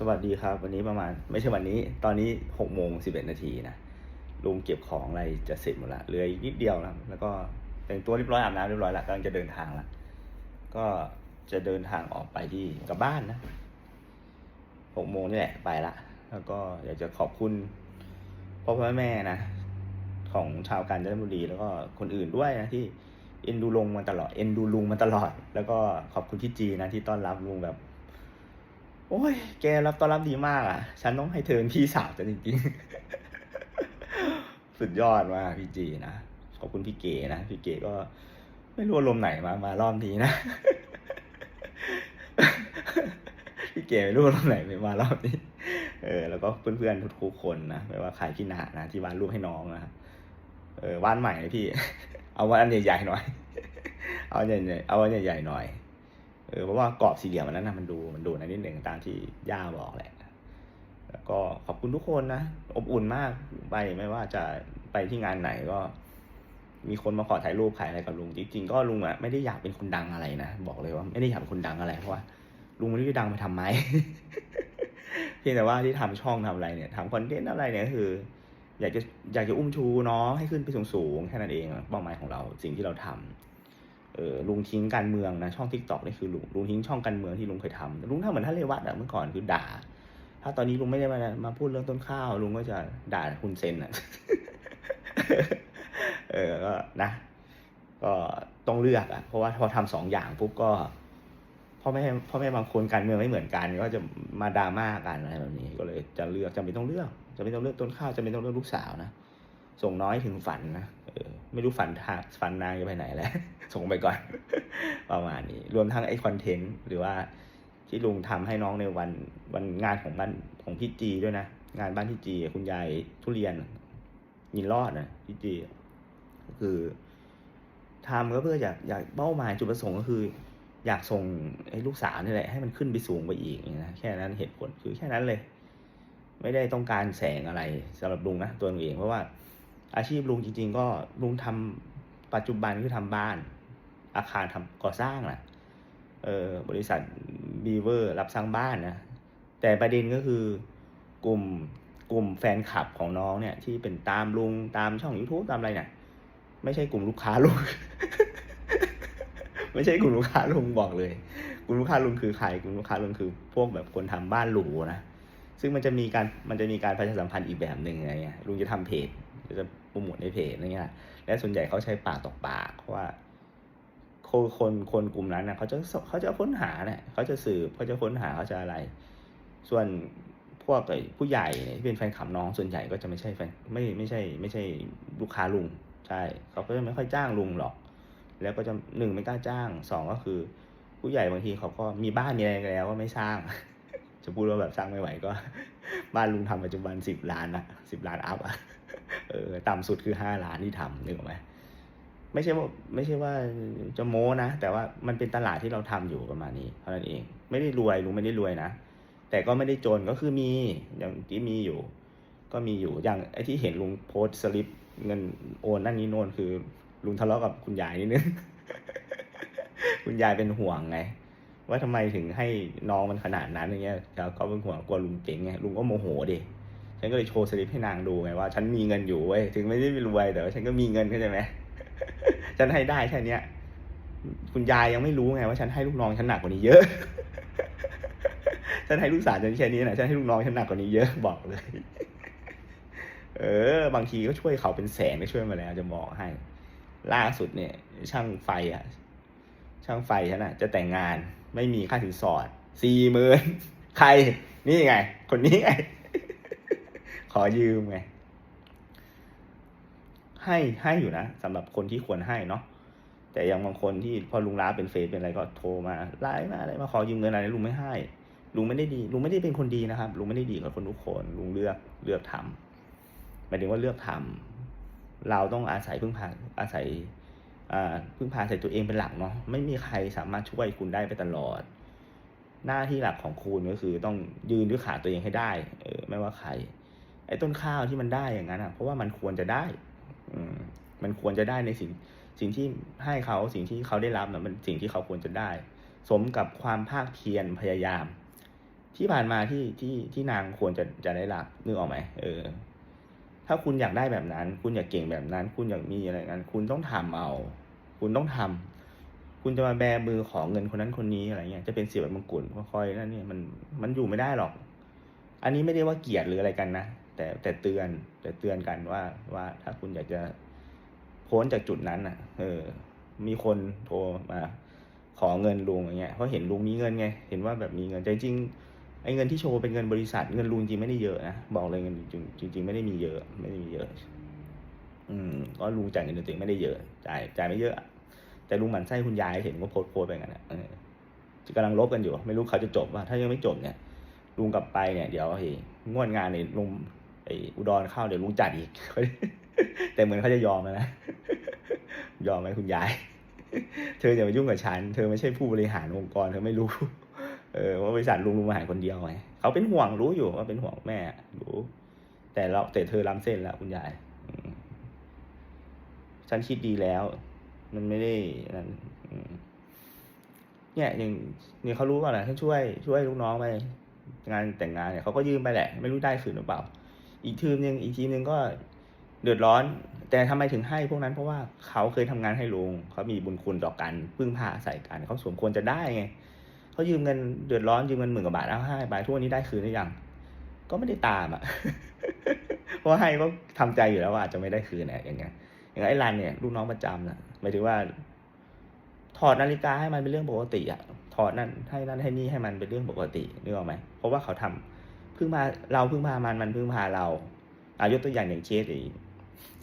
สวัสดีครับ วันนี้ประมาณไม่ใช่วันนี้ ตอนนี้หกโมงสิบเอ็ดนาทีนะลุงเก็บของอะไรจะเสร็จหมดละเหลืออีกนิดเดียวนะแล้วก็แต่งตัวเรียบร้อยอาบน้ำเรียบร้อยละกำลังจะเดินทางละก็จะเดินทางออกไปที่กลับบ้านนะหกโมงนี่แหละไปละแล้วก็อยากจะขอบคุณพ่อพ่อแม่นะของชาวกาญจนบุรีแล้วก็คนอื่นด้วยนะที่เอ็นดูลุงมาตลอดเอ็นดูลุงมาตลอด แล้วก็ขอบคุณพี่จีนะที่ต้อนรับลุงแบบ โอ้ย แกรับตอนรับดีมากอะ ฉันต้องให้เธอเป็นพี่สาวฉันจริงๆ สุดยอดมากพี่จีนะ ขอบคุณพี่เก๋นะ พี่เก๋ก็ไม่รู้อารมณ์ไหนมามารอบนี้นะ พี่เก๋ไม่รู้อารมณ์ไหนไม่มารอบนี้ เออ แล้วก็เพื่อนๆทุกคนนะ ไม่ว่าใครพี่นานะที่วาดรูปให้น้องนะ เออวาดใหม่นะพี่ เอาวาดอันใหญ่ๆหน่อย เอาใหญ่ๆเอาอันใหญ่ๆหน่อย ออเพราะว่ากรอบสี่เหลี่ยมอันนั้นนะมันดูมันดูในนิดหนึ่งตามที่ย่าบอกแหละแล้วก็ขอบคุณทุกคนนะอบอุ่นมากไปไม่ว่าจะไปที่งานไหนก็ มีคนมาขอถ่ายรูปถ่ายอะไรกับลุงจริงๆก็ลุงอะไม่ได้อยากเป็นคนดังอะไรนะบอกเลยว่าไม่ได้อยากเป็นคนดังอะไรเพราะว่าลุงไม่ได้ดังไปทำไมเพียงแต่ว่าที่ทำช่องทำอะไรเนี่ยทำคอนเทนต์อะไรเนี่ยคือ อยากจะอยากจะอุ้มชูน้องให้ขึ้นไปสูงๆแค่นั้นเองเป้าหมายของเราสิ่งที่เราทำ เออลุงทิ้งการเมืองนะช่องทิกตอกนี่คือลุงลุงทิ้งช่องการเมืองที่ลุงเคยทำลุงทำเหมือนท่านเรวัตอะเมื่อก่อนคือด่า ถ้าตอนนี้ลุงไม่ได้มามาพูดเรื่องต้นข้าว ลุงก็จะด่าคุณเซนอะเออก็นะ ก็ต้องเลือกอะเพราะว่าพอทำสองอย่างปุ๊บก็พ่อแม่พ่อแม่บางคนการเมืองไม่เหมือนกันก็จะมาดราม่ากันอะไรแบบนี้ ก็เลยจะเลือกจะไม่ต้องเลือกจะไม่ต้องเลือกต้นข้าวจะไม่ต้องเลือกลูกสาวนะ ส่งน้อยถึงฝันนะไม่รู้ฝันทางฝันนางจะไปไหนแล้ว ส่งไปก่อน ประมาณนี้ รวมทั้งไอคอนเทนต์หรือว่าที่ลุงทำให้น้องในวันวันงานของบ้านของพี่จีด้วยนะ งานบ้านพี่จีคุณยายทุเรียนยินรอดนะพี่จีก็คือทำก็เพื่ออยากอยากเป้าหมายจุดประสงค์ก็คือ อยากส่งไอ้ลูกสาวนี่แหละให้มันขึ้นไปสูงไปอีกนะแค่นั้นเหตุผลคือแค่นั้นเลย ไม่ได้ต้องการแสงอะไรสำหรับลุงนะตัวเองเพราะว่า อาชีพลุงจริง ๆ ก็ลุงทำปัจจุบันคือทำบ้าน อาคารทำก่อสร้างนะเออบริษัทบีเวอร์รับสร้างบ้านนะแต่ประเด็นก็คือกลุ่มกลุ่มแฟนคลับของน้องเนี่ย ที่เป็นตามลุงตามช่อง YouTube ตามอะไรเนี่ยไม่ใช่กลุ่มลูกค้าลุง ไม่ใช่กลุ่มลูกค้าลุงบอกเลย กลุ่มลูกค้าลุงคือใครกลุ่มลูกค้าลุงคือ พวกแบบคนทำบ้านหรูนะซึ่งมันจะมีการมันจะมีการประชาสัมพันธ์อีกแบบหนึ่งอะไรเงี้ยลุงจะทำเพจ จะโปรโมทในเพจอะไรเงี้ยและส่วนใหญ่เขาใช้ปากต่อปากเพราะว่าคนคนคนกลุ่มนั้นนะเขาจะเขาจะค้นหาเนี่ยเขาจะสืบเขาจะค้นหาเขาจะอะไร ส่วนพวกผู้ใหญ่เนี่ยที่เป็นแฟนคลับน้องส่วนใหญ่ก็จะไม่ใช่แฟนไม่ไม่ใช่ ไม่ใช่ลูกค้าลุงใช่เขาก็จะไม่ค่อยจ้างลุงหรอก แล้วก็จะหนึ่งไม่กล้าจ้างสองก็คือ ผู้ใหญ่บางทีเขาก็มีบ้านมีอะไรแล้วก็ไม่สร้าง จะพูดว่าแบบสร้างไม่ไหวก็ บ้านลุงทำปัจจุบันสิบล้านนะสิบล้านอัพอะ เออต่ำสุดคือห้าล้านที่ทำนึกออกไหมไม่ใช่ว่าไม่ใช่ว่าจะโม้นะ แต่ว่ามันเป็นตลาดที่เราทำอยู่ประมาณนี้เท่านั้นเอง ไม่ได้รวยลุงไม่ได้รวยนะ แต่ก็ไม่ได้จนก็คือมีอย่างที่มีอยู่ ก็มีอยู่อย่างไอ้ที่เห็นลุงโพสสลิปเงินโอนนั่นนี่โน่นคือ ลุงทะเลาะกับคุณยายนิดนึงคุณยายเป็นห่วงไง ว่าทำไมถึงให้น้องมันขนาดนั้นอย่างเงี้ยแล้วก็เป็นห่วงกลัวลุงเจ๋งไงลุงก็โมโหดิ ฉันก็เลยโชว์สลิปให้นางดูไงว่า ฉันมีเงินอยู่เว้ยถึงไม่ได้รวยแต่ว่าฉันก็มีเงินเข้าใจไหมฉันให้ได้แค่เนี้ยคุณยายยังไม่รู้ไงว่าฉันให้ลูกน้องฉันหนักกว่านี้เยอะ ฉันให้ลูกสาวฉันแค่นี้นะฉันให้ลูกน้องฉันหนักกว่านี้เยอะบอกเลย เออ บางทีก็ช่วยเขาเป็นแสนก็ช่วยมาแล้ว จะบอกให้ ล่าสุดเนี่ย ช่างไฟอะ ช่างไฟฉันอะ จะแต่งงานไม่มีค่าสินสอดสี่หมื่นใคร นี่ไง คนนี้ไง ขอยืมไง ให้ให้อยู่นะสำหรับคนที่ควรให้เนาะแต่ย่างบางคนที่พอลุงล้าเป็นเฟซเป็นอะไรก็โทรมาไลน์มาอะไรมาขอยืมเงินอะไรลุงไม่ให้ ลุงไม่ได้ดี ลุงไม่ได้เป็นคนดีนะครับ ลุงไม่ได้ดีกับคนทุกคน ลุงเลือกเลือกทำหมายถึงว่าเลือกทำเราต้องอาศัยพึ่งพาอาศัยอ่าพึ่งพาใส่ตัวเองเป็นหลักเนาะไม่มีใครสามารถช่วยคุณได้ไปตลอด หน้าที่หลักของคุณก็คือต้องยืนด้วยขาตัวเองให้ได้ เออไม่ว่าใคร ไอ้ต้นข้าวที่มันได้อย่างนั้นอะ เพราะว่ามันควรจะได้ อืม มันควรจะได้ในสิ่งสิ่งที่ให้เขาสิ่งที่เขาได้รับนะมันสิ่งที่เขาควรจะได้ สมกับความภาคเพียรพยายาม ที่ผ่านมาที่ที่ที่นางควรจะจะได้รับนึกออกไหมเออ ถ้าคุณอยากได้แบบนั้น คุณอยากเก่งแบบนั้น คุณอยากมีอะไรนั้น คุณต้องทำเอา คุณต้องทำคุณจะมาแบมือขอเงินคนนั้นคนนี้อะไรเงี้ยจะเป็นเสียแบบมงกุฎค่อยๆนั่นเนี่ยมันมันอยู่ไม่ได้หรอก อันนี้ไม่ได้ว่าเกลียดหรืออะไรกันนะ แต่แต่เตือนแต่เตือนกันว่าว่าถ้าคุณอยากจะพ้นจากจุดนั้นอะ เออ มีคนโทรมา ขอเงินลุงอย่างเงี้ยเพราะเห็นลุงมีเงินไง เห็นว่าแบบมีเงินแต่จริงไอ้เงินที่โชว์เป็นเงินบริษัทเงินลุงจริงไม่ได้เยอะนะบอกเลยเงินจริงจริงไม่ได้มีเยอะ ไม่ได้มีเยอะ อืมก็ลุงจ่ายเงินเดือนตัวเองไม่ได้เยอะจ่ายจ่ายไม่เยอะ แต่ลุงหมันไส้คุณยายเห็นก็โพสต์โพสไปกันนะเออกำลังลบกันอยู่ ไม่รู้เขาจะจบว่าถ้ายังไม่จบเนี่ยลุงกลับไปเนี่ยเดี๋ยวเฮ้ยงวดงานเนี่ยลุง ไออุดรเข้าเดี๋ยวลุงจัดอีก แต่เหมือนเขาจะยอมแล้วนะ ยอมไหมคุณยาย เธออย่ามายุ่งกับฉัน เธอไม่ใช่ผู้บริหารองค์กร เธอไม่รู้ เออว่าบริษัทลุงลุงมาหารคนเดียวไงเขาเป็นห่วงรู้อยู่ว่าเป็นห่วงแม่รู้ แต่เราแต่เธอล้ำเส้นแล้วคุณยายฉันคิดดีแล้ว มันไม่ได้นั่นเนี่ยอย่างเนี่ยเขารู้ก่อนนะฉันช่วย ช่วยลูกน้องไปงานแต่งงานเนี่ยเขาก็ยืมไปแหละ ไม่รู้ได้คืนหรือเปล่า อีกทีมหนึ่งอีกทีมหนึ่งก็เดือดร้อน แต่ทำไมถึงให้พวกนั้นเพราะว่าเขาเคยทำงานให้ลุงเขามีบุญคุณต่อกันพึ่งพาอาศัยกันเขาสมควรจะได้ไงเขายืมเงินเดือดร้อนยืมเงินหมื่นกว่าบาทเอาให้ไปทุกวันนี้ได้คืนหรือยังก็ไม่ได้ตามอะเพราะให้ก็ทำใจอยู่แล้วว่าอาจจะไม่ได้คืนเนี่ยอย่างเงี้ยอย่างไอ้รันเนี่ยลูกน้องประจำนะหมายถึงว่า ถอดนาฬิกาให้มันเป็นเรื่องปกติอะถอดนั่นให้นั่นให้นี่ให้มันเป็นเรื่องปกตินึกออกไหมเพราะว่าเขาทำพึ่งพาเราเพึ่งพามันมันเพึ่งพาเราอายกตัวอย่างอย่างเคสไอ้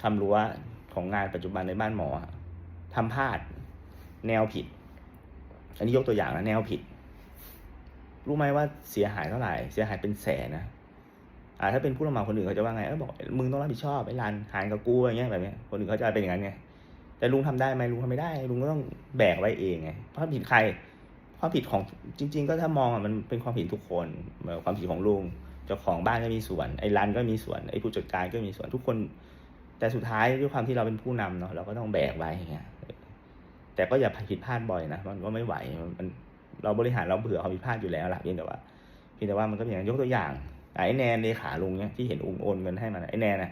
ทำรั้วของงานปัจจุบันในบ้านหมออะทำพลาด แนวผิด อันนี้ยกตัวอย่างนะแนวผิด รู้ไหมว่าเสียหายเท่าไหร่ เสียหายเป็นแสนนะอ่าถ้าเป็นผู้รับเหมาคนอื่นเขาจะว่าไงเออบอกมึงต้องรับผิดชอบไอ้รันหารกับกูอย่างเงี้ยแบบเนี้ยคนอื่นเขาจะเป็นอย่างนั้นไงแต่ลุงทำได้ไหมลุงทำไม่ได้ ลุงก็ต้องแบกไว้เองไงความผิดใคร ความผิดของจริง ๆ ก็ถ้ามองอะมันเป็นความผิดทุกคนเหมือนความผิดของลุงเจ้าของบ้านก็มีส่วนไอ้รันก็มีส่วนไอ้ผู้จัดการก็มีส่วนทุกคน แต่สุดท้ายด้วยความที่เราเป็นผู้นำเนาะเราก็ต้องแบกไว้อย่างเงี้ยแต่ก็อย่าผิดพลาดบ่อยนะมันก็ไม่ไหวมันเราบริหารเราเผื่อความผิดพลาดอยู่แล้วล่ะเพียงแต่ว่าเพียงแต่ว่ามันก็เป็นอย่างยกตัวอย่างไอ้แนนเลขาลุงเนี่ยที่เห็นอุ้งโอนเงินให้มันไอ้แนนน่ะ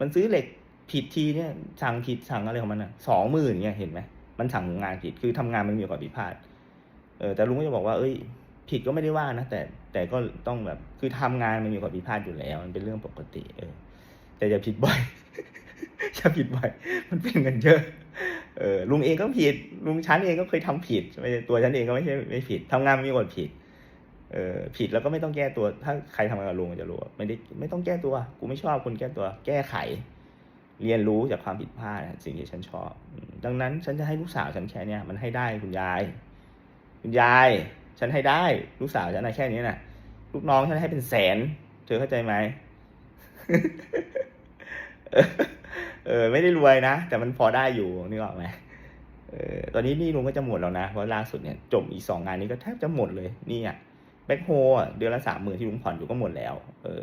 มันซื้อเหล็กผิดทีเนี่ยสั่งผิดสั่งอะไรของมันอะสองหมื่นเนี่ยเห็นไหมมันสั่งงานผิดคือทำงานมันมีโอกาสผิดพลาด ออแต่ลุงก็จะบอกว่าเอ้ย ผิดก็ไม่ได้ว่านะแต่แต่ก็ต้องแบบคือทำงานมันมีโอกาสผิดพลาดอยู่แล้ว มันเป็นเรื่องปกติ เออ แต่อย่าผิดบ่อยอย่าผิดบ่อย มันเป็นเงินเยอะเออลุงเองก็ผิด ลุงฉันเองก็เคยทำผิดไม่ใช่ตัวฉันเองก็ไม่ใช่ไม่ผิดทำงานมันมีโอกาสผิดเออผิดแล้วก็ไม่ต้องแก้ตัว ถ้าใครทำงานกับลุงจะรู้ว่าไม่ได้ไม่ต้องแก้ตัวกูไม่ชอบคุณแก้ตัว แก้ไข เรียนรู้จากความผิดพลาดสิ่งที่ฉันชอบ ดังนั้นฉันจะให้ลูกสาวฉันแค่เนี้ยมันให้ได้คุณยาย คุณยาย ฉันให้ได้ ลูกสาวฉันนะแค่นี้น่ะ ลูกน้องฉันให้เป็นแสน เธอเข้าใจไหมเออ ไม่ได้รวยนะ แต่มันพอได้อยู่นึกออกไหมเออตอนนี้นี่ลุงก็จะหมดแล้วนะ เพราะล่าสุดเนี่ยจบอีกสองงานนี้ก็แทบจะหมดเลย นี่อะแบ็คโฮอะเดือนละสามหมื่นที่ลุงผ่อนอยู่ก็หมดแล้ว เออ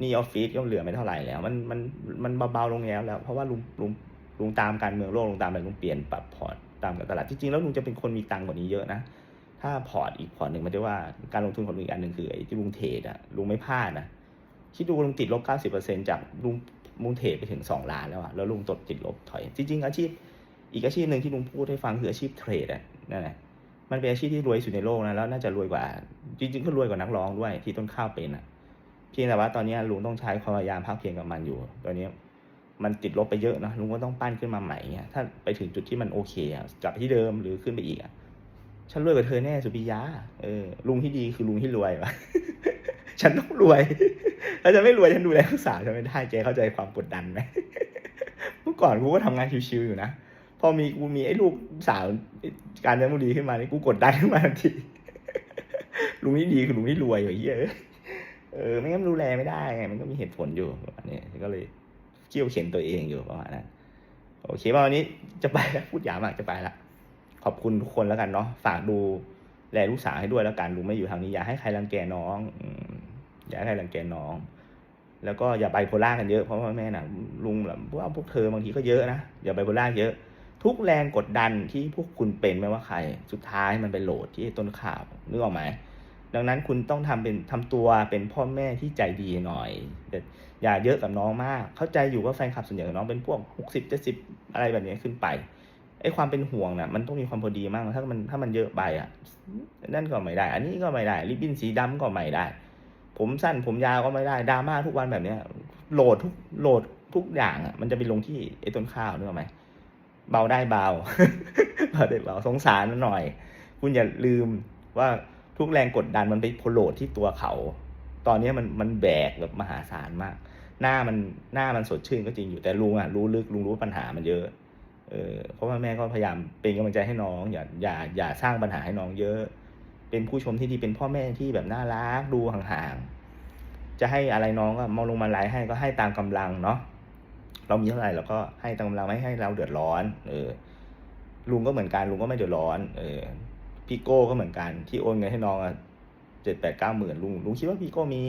นี่ออฟฟิศก็เหลือไม่เท่าไหร่แล้ว มันมันมันเบาๆลงแล้วแล้ว เพราะว่าลุงลุงลุงตามการเมืองโลกลุงตามอะไรลุงเปลี่ยนปรับพอร์ต ตามกับตลาดจริงๆแล้วลุงจะเป็นคนมีตังค์กว่านี้เยอะนะถ้าพอร์ตอีกพอร์ตหนึ่งมันจะว่าการลงทุนของลุงอีกอันหนึ่งคือไอ้ที่ลุงเทรดอะลุงไม่พลาดนะคิดดูลุงติดลบเก้าสิบเปอร์เซ็นจากลุงลุงเทรดไปถึงสองล้านแล้วอะแล้วลุงตดติดลบถอย จริง ๆ อาชีพอีกอาชีพหนึ่งที่ลุงพูดให้ฟังคืออาชีพเทรดอะนั่นแหละมันเป็นอาชีพที่รวยสุดในโลกนะแล้วน่าจะรวยกว่า จริงๆก็รวยกว่านักร้องด้วยที่ต้นข้าวเป็นอะเพียงแต่ว่าตอนนี้ลุงต้องใช้ความพยายามภาคเพียรกับมันอยู่ตอนนี้ มันติดลบไปเยอะนะลุงก็ต้องปั้นขึ้นมาใหม่เงี้ยถ้าไปถึงจุดที่มันโอเคอะกลับไปที่เดิมหรือขึ้นไปอีกอะฉันรวยกว่าเธอแน่สุปิยาเออลุงที่ดีคือลุงที่รวยวะฉันต้องรวยถ้าจะไม่รวยฉันดูแลลูกสาวฉันไม่ได้แกเข้าใจความกดดันไหมเมื่อก่อนกูก็ทำงานชิวๆอยู่นะพอมีกูมีไอ้ลูกสาวการจันทบุรีขึ้นมานี่กูกดดันขึ้นมาทันทีลุงที่ดีคือลุงที่รวยอย่างเงี้ยเอะเออไม่งั้นดูแลไม่ได้ไงมันก็มีเหตุผลอยู่ประมาณนี้ก็เลย เกี่ยวเข็นตัวเองอยู่ประมาณนั้นโอเควันนี้จะไปแล้วพูดยาบมากจะไปละขอบคุณทุกคนแล้วกันเนาะฝากดูแลลูกสาวให้ด้วยแล้วกันลุงไม่อยู่ทางนี้อย่าให้ใครรังแกน้องอย่าให้ใครรังแกน้อง แล้วก็อย่าไปโพล่ากันเยอะเพราะว่าแม่น่ะลุงแบบว่าพวกเธอบางทีก็เยอะนะอย่าไปโพล่าเยอะ ทุกแรงกดดันที่พวกคุณเป็นไม่ว่าใคร สุดท้ายมันไปโหลดที่ต้นข่าวนึกออกไหม ดังนั้นคุณต้องทำเป็นทำตัวเป็นพ่อแม่ที่ใจดีหน่อย อย่าเยอะกับน้องมาก เข้าใจอยู่ว่าแฟนคลับส่วนใหญ่ของน้องเป็นพวกหกสิบเจ็ดสิบอะไรแบบนี้ขึ้นไปไอ้ความเป็นห่วงน่ะมันต้องมีความพอดีมากถ้ามันถ้ามันเยอะไปอะนั่นก็ไม่ได้ อันนี้ก็ไม่ได้ริบบิ้นสีดำก็ไม่ได้ ผมสั้นผมยาวก็ไม่ได้ดราม่าทุกวันแบบเนี้ยโหลดทุกโหลดทุกอย่างอะมันจะไปลงที่ไอ้ต้นข้าวนึกออกไหมเบาได้เบาเบาได้เบาสงสารมันหน่อย คุณอย่าลืมว่า ทุกแรงกดดันมันไปโพโลดที่ตัวเขา ตอนนี้มันมันแบกแบบมหาศาลมาก หน้ามันหน้ามันสดชื่นก็จริงอยู่แต่ลุงอะรู้ลึกลุงรู้ปัญหามันเยอะ เออเพราะว่าแม่ก็พยายามเป็นกำลังใจให้น้อง อย่าอย่าอย่าสร้างปัญหาให้น้องเยอะ เป็นผู้ชมที่ดีเป็นพ่อแม่ที่แบบน่ารักดูห่างๆจะให้อะไรน้องก็มองลงมาไลฟ์ให้ก็ให้ตามกำลังเนาะเรามีเท่าไหร่เราก็ให้ตามกำลังไม่ให้เราเดือดร้อน เออ ลุงก็เหมือนกันลุงก็ไม่เดือดร้อน เออ พี่โก้ก็เหมือนกันที่โอนเงินให้น้องอะเจ็ดแปดเก้าหมื่นลุงลุงคิดว่าพี่โก้มี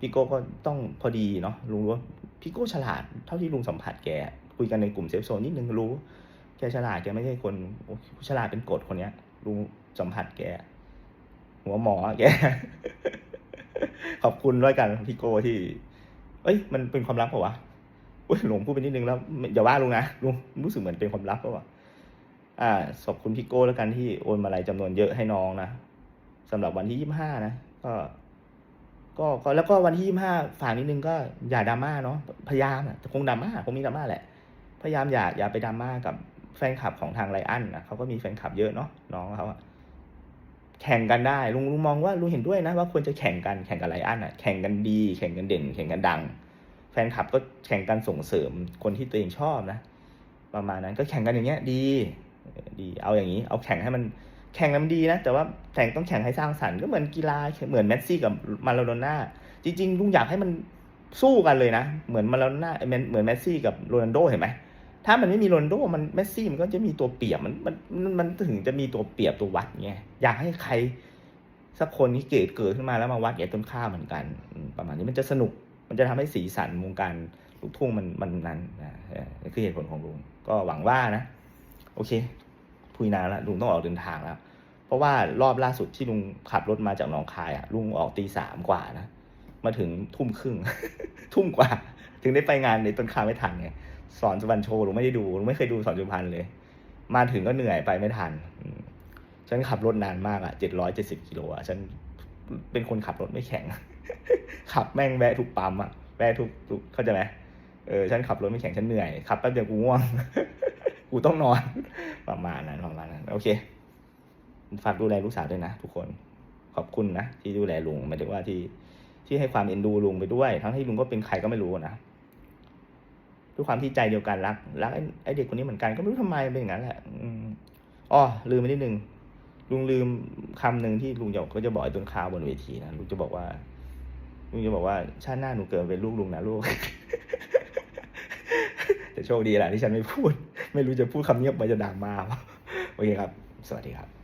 พี่โก้ก็ต้องพอดีเนาะลุงรู้ว่าพี่โก้ฉลาดเท่าที่ลุงสัมผัสแกคุยกันในกลุ่มเซฟโซนนิดนึงรู้แกฉลาดแกไม่ใช่คนโอ้ฉลาดเป็นกฎคนเนี้ยลุงสัมผัสแก หัวหมอแก ขอบคุณด้วยกันพี่โก้ที่ เอ้ย มันเป็นความลับเปล่าวะอุ้ยหลงพูดไปนิดนึงแล้วอย่าว่าลุงนะลุงรู้สึกเหมือนเป็นความลับเปล่าวะ อ่าขอบคุณพี่โก้แล้วกันที่โอนมาลัยจำนวนเยอะให้น้องนะสำหรับวันที่ยี่ห้านะก็ก็ก็แล้วก็วันที่ยี่ห้าฝากนิดนึงก็อย่าดราม่าเนาะพยายามอะคงดราม่าคงมีดราม่าแหละ พยายามอย่าอย่าไปดราม่ากับแฟนคลับของทางไลอันนะเขาก็มีแฟนคลับเยอะเนาะน้องเขาอะแข่งกันได้ลุงลุงมองว่าลุงเห็นด้วยนะว่าควรจะแข่งกันแข่งกับไลอันอะแข่งกันดี แข่งกันเด่น แข่งกันดัง แฟนคลับก็แข่งกันส่งเสริมคนที่ตัวเองชอบนะ ประมาณนั้นก็แข่งกันอย่างเงี้ยดี ดีเอาอย่างนี้ เอาแข่งให้มันแข่งแล้วมันดีนะ แต่ว่าแข่งต้องแข่งให้สร้างสรรค์ก็เหมือนกีฬาเหมือนเมสซี่กับมาราโดน่าจริงๆลุงอยากให้มันสู้กันเลยนะ เหมือนมาราโดน่าเหมือนเมสซี่กับโรนัลโดเห็นไหมถ้ามันไม่มีโรนลโดมันเมสซี่มันก็จะมีตัวเปรียบมันมันมันถึงจะมีตัวเปรียบตัววัดไงอยากให้ใคร สักคนที่เกิดเกิดขึ้นมาแล้วมาวัดแก่ต้นข้าเหมือนกัน ประมาณนี้มันจะสนุก มันจะทำให้สีสันวงการลูกทุ่งมันมันนั้นนะเออนี่คือเหตุผลของลุงก็หวังว่านะ โอเคพูดนานแล้วลุงต้องออกเดินทางแล้ว เพราะว่ารอบล่าสุดที่ลุงขับรถมาจากหนองคายอะลุงออกตีสามกว่านะมาถึงทุ่มครึ่ง ทุ่มกว่า ถึงได้ไปงานในต้นข้าวไม่ทันไงสอนสุพรรณโชว์ลุงไม่ได้ดูลุงไม่เคยดูสอนสุพรรณเลย มาถึงก็เหนื่อยไปไม่ทันฉันขับรถนานมากอะเจ็ดร้อยเจ็ดสิบกิโลอะฉันเป็นคนขับรถไม่แข็ง ขับแม่งแวะทุกปั๊มอะแวะทุกทุกเข้าใจไหมเออฉันขับรถไม่แข็งฉันเหนื่อยขับแป๊บเดียวกูง่วง กูต้องนอน ประมาณนั้นประมาณนั้นโอเคฝากดูแลลูกสาวด้วยนะทุกคนขอบคุณนะที่ดูแลลุงหมายถึงว่าที่ที่ให้ความเอ็นดูลุงไปด้วย ทั้งที่ลุงก็เป็นใครก็ไม่รู้นะด้วยความที่ใจเดียวกันรักรักไอ้เด็กคนนี้เหมือนกันก็ไม่รู้ทำไมเป็นอย่างนั้นแหละอ๋อลืมไปนิดนึงลุงลืมคำหนึ่งที่ลุงจะเขาจะบอกไอ้ต้นข้าวบนเวทีนะลุงจะบอกว่าลุงจะบอกว่าชาติหน้าหนูเกิดเป็นลูกลุงนะลูก แต่โชคดีแหละที่ฉันไม่พูด ไม่รู้จะพูดคำเนี้ยไปจะดังมากโอเคครับ สวัสดีครับ